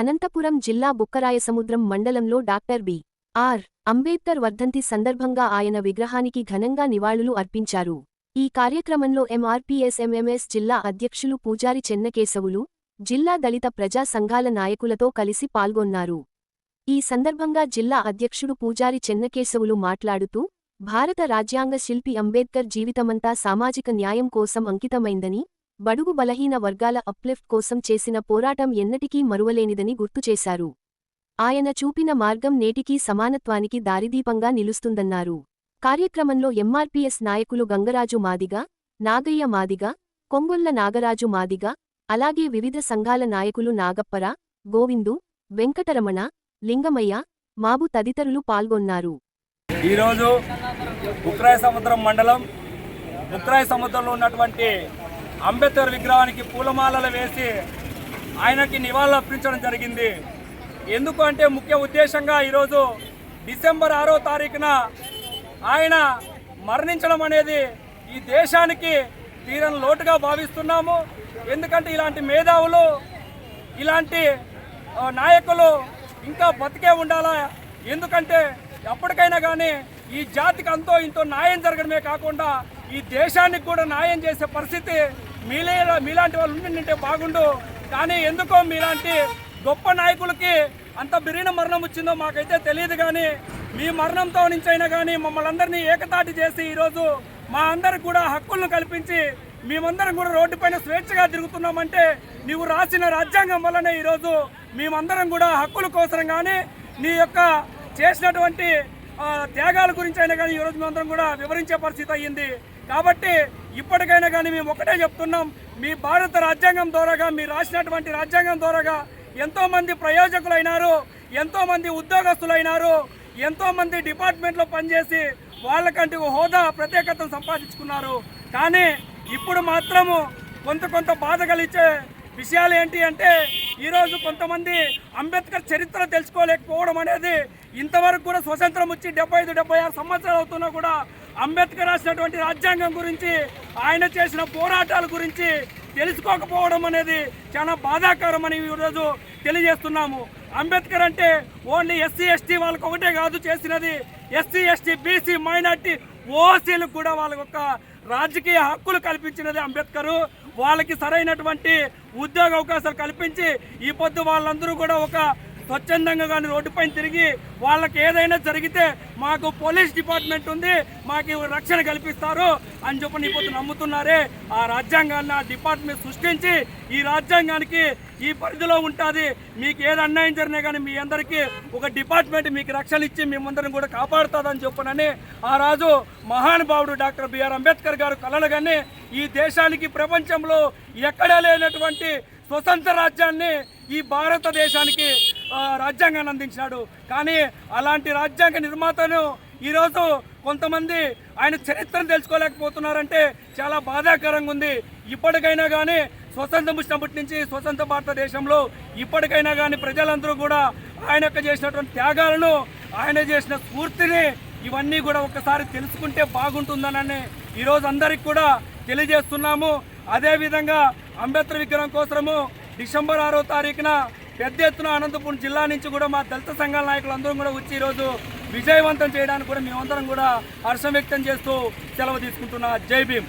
అనంతపురం జిల్లా బుక్కరాయసముద్రం మండలంలో doctor B. Are. Ambedkar వర్ధంతి సందర్భంగా ఆయన విగ్రహానికి ఘనంగా నివాళులు అర్పించారు. ఈ కార్యక్రమంలో ఎంఆర్పీఎస్ఎంఎంఎస్ జిల్లా అధ్యక్షులు పూజారి చెన్నకేశవులు జిల్లా దళిత ప్రజా సంఘాల నాయకులతో కలిసి పాల్గొన్నారు. ఈ సందర్భంగా జిల్లా అధ్యక్షుడు పూజారి చెన్నకేశవులు మాట్లాడుతూ భారత రాజ్యాంగ శిల్పి అంబేద్కర్ జీవితమంతా సామాజిక న్యాయం కోసం అంకితమైందని బడుగు బలహీన వర్గాల అప్లిఫ్ట్ కోసం చేసిన పోరాటం ఎన్నటికీ మరువలేనిదని గుర్తుచేశారు ఆయన చూపిన మార్గం నేటికీ సమానత్వానికి దారిదీపంగా నిలుస్తుందన్నారు. కార్యక్రమంలో ఎంఆర్పీఎస్ నాయకులు గంగరాజు మాదిగ నాగయ్య మాదిగ కొంగొల్ల నాగరాజు మాదిగ అలాగే వివిధ సంఘాల నాయకులు నాగప్పర గోవిందు వెంకటరమణ లింగమయ్య మాబు తదితరులు పాల్గొన్నారు. ఈరోజు ఉక్రాయ సముద్రం మండలం ఉక్రాయ సముద్రంలో ఉన్నటువంటి అంబేద్కర్ విగ్రహానికి పూలమాలలు వేసి ఆయనకి నివాళులు అర్పించడం జరిగింది. ఎందుకు అంటే ముఖ్య ఉద్దేశంగా ఈరోజు డిసెంబర్ ఆరో తారీఖున ఆయన మరణించడం అనేది ఈ దేశానికి తీరని లోటుగా భావిస్తున్నాము. ఎందుకంటే ఇలాంటి మేధావులు ఇలాంటి నాయకులు ఇంకా బతికే ఉండాలా? ఎందుకంటే ఎప్పటికైనా కానీ ఈ జాతికి అంతో ఇంతో న్యాయం జరగడమే కాకుండా ఈ దేశానికి కూడా న్యాయం చేసే పరిస్థితి మీలే మీలాంటి వాళ్ళు ఉండింటే బాగుండు. కానీ ఎందుకో మీలాంటి గొప్ప నాయకులకి అంత బిరిన మరణం వచ్చిందో మాకైతే తెలియదు కానీ మీ మరణంతో నుంచైనా కానీ మమ్మల్ని అందరినీ ఏకతాటి చేసి ఈరోజు మా అందరికి కూడా హక్కులను కల్పించి మేమందరం కూడా రోడ్డుపైన స్వేచ్ఛగా తిరుగుతున్నామంటే నీవు రాసిన రాజ్యాంగం వల్లనే ఈరోజు మేమందరం కూడా హక్కుల కోసం కానీ నీ యొక్క చేసినటువంటి త్యాగాల గురించి అయినా కానీ ఈరోజు మేమందరం కూడా వివరించే పరిస్థితి అయ్యింది. కాబట్టి ఇప్పటికైనా కానీ మేము ఒకటే చెప్తున్నాం మీ భారత రాజ్యాంగం ద్వారాగా మీరు రాసినటువంటి రాజ్యాంగం ద్వారాగా ఎంతోమంది ప్రయోజకులైనారు ఎంతోమంది ఉద్యోగస్తులైనారు ఎంతోమంది డిపార్ట్మెంట్లో పనిచేసి వాళ్ళకంటే ఓ హోదా ప్రత్యేకతను సంపాదించుకున్నారు. కానీ ఇప్పుడు మాత్రము కొంత కొంత బాధ కలిగించే విషయాలు ఏంటి అంటే ఈరోజు కొంతమంది అంబేద్కర్ చరిత్ర తెలుసుకోలేకపోవడం అనేది ఇంతవరకు కూడా స్వతంత్రం వచ్చి డెబ్బై ఐదు డెబ్బై ఆరు సంవత్సరాలు అవుతున్నా కూడా అంబేద్కర్ రాసినటువంటి రాజ్యాంగం గురించి ఆయన చేసిన పోరాటాల గురించి తెలుసుకోకపోవడం అనేది చాలా బాధాకరం అని ఈరోజు తెలియజేస్తున్నాము. అంబేద్కర్ అంటే ఓన్లీ ఎస్సీ ఎస్టీ వాళ్ళకు ఒకటే కాదు చేసినది. ఎస్సీ ఎస్టీ బీసీ మైనార్టీ ఓసీలకు కూడా వాళ్ళ యొక్క రాజకీయ హక్కులు కల్పించినది అంబేద్కర్. వాళ్ళకి సరైనటువంటి ఉద్యోగ అవకాశాలు కల్పించి ఈ పొద్దు వాళ్ళందరూ కూడా ఒక స్వచ్ఛందంగా కానీ రోడ్డుపైన తిరిగి వాళ్ళకి ఏదైనా జరిగితే మాకు పోలీస్ డిపార్ట్మెంట్ ఉంది మాకు రక్షణ కల్పిస్తారు అని చెప్పి నీ నమ్ముతున్నారే. ఆ రాజ్యాంగాన్ని ఆ డిపార్ట్మెంట్ సృష్టించి ఈ రాజ్యాంగానికి ఈ పరిధిలో ఉంటుంది. మీకు ఏది అన్యాయం జరిగినా కానీ మీ అందరికీ ఒక డిపార్ట్మెంట్ మీకు రక్షణ ఇచ్చి మేమందరం కూడా కాపాడుతుందని చెప్పనని ఆ రాజు మహానుభావుడు డాక్టర్ బిఆర్ అంబేద్కర్ గారు కలలుగానే ఈ దేశానికి ప్రపంచంలో ఎక్కడా లేనటువంటి స్వతంత్ర రాజ్యాన్ని ఈ భారతదేశానికి రాజ్యాంగాన్ని అందించినాడు. కానీ అలాంటి రాజ్యాంగ నిర్మాతను ఈరోజు కొంతమంది ఆయన చరిత్రను తెలుసుకోలేకపోతున్నారంటే చాలా బాధాకరంగా ఉంది. ఇప్పటికైనా కానీ స్వతంత్రం వచ్చినప్పటి నుంచి స్వతంత్ర భారతదేశంలో ఇప్పటికైనా కానీ ప్రజలందరూ కూడా ఆయన యొక్క చేసినటువంటి త్యాగాలను ఆయన చేసిన స్ఫూర్తిని ఇవన్నీ కూడా ఒకసారి తెలుసుకుంటే బాగుంటుందనని ఈరోజు అందరికి కూడా తెలియజేస్తున్నాము. అదేవిధంగా అంబేద్కర్ విగ్రహం కోసము డిసెంబర్ ఆరో తారీఖున పెద్ద ఎత్తున అనంతపురం జిల్లా నుంచి కూడా మా దళిత సంఘాల నాయకులందరం కూడా వచ్చి ఈరోజు విజయవంతం చేయడానికి కూడా మేమందరం కూడా హర్షం వ్యక్తం చేస్తూ సెలవు తీసుకుంటున్నా. జై భీమ్.